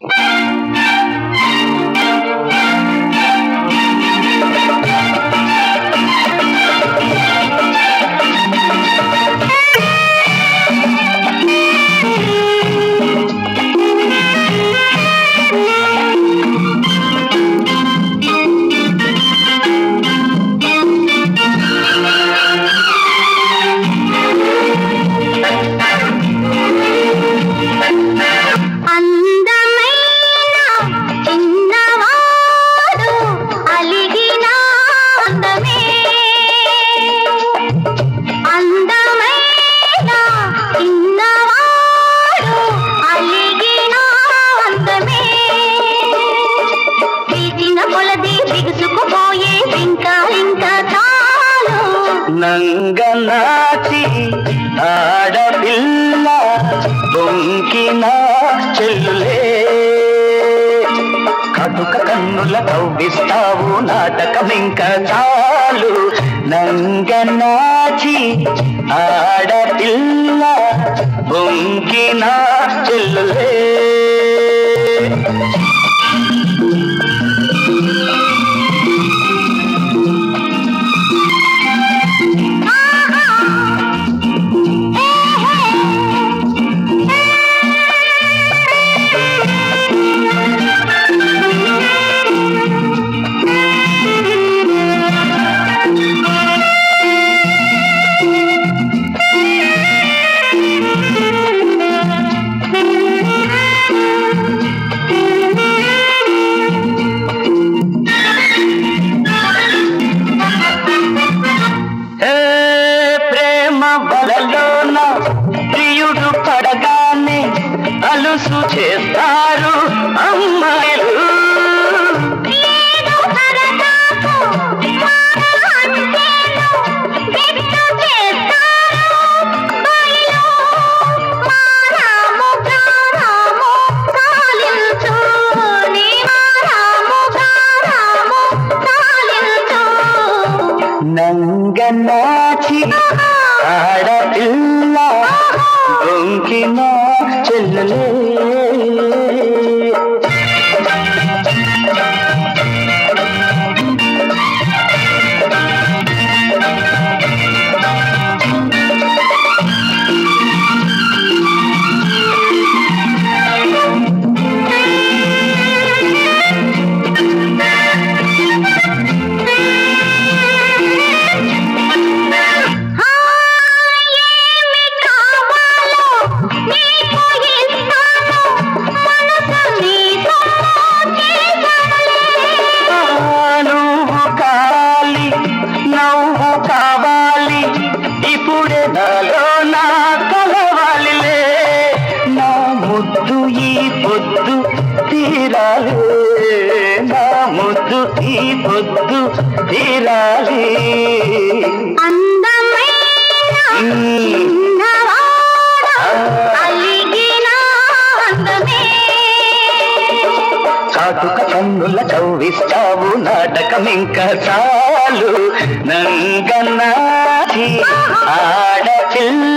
you అందంగా నాచి ఆడపిల్ల దొంకిన చెల్లులే. కటుక కన్నుల కవ్విస్తావు నాటకమింక చాలు. నంగనాచి ఆడపిల్ల బొంకిన చెల్లులే. ಯಾರು ಅಮ್ಮ తీరాలి. కాటుక కన్నుల చౌవిస్తావు నాటకం ఇంకా చాలు నంగనాథి ఆడపిల్ల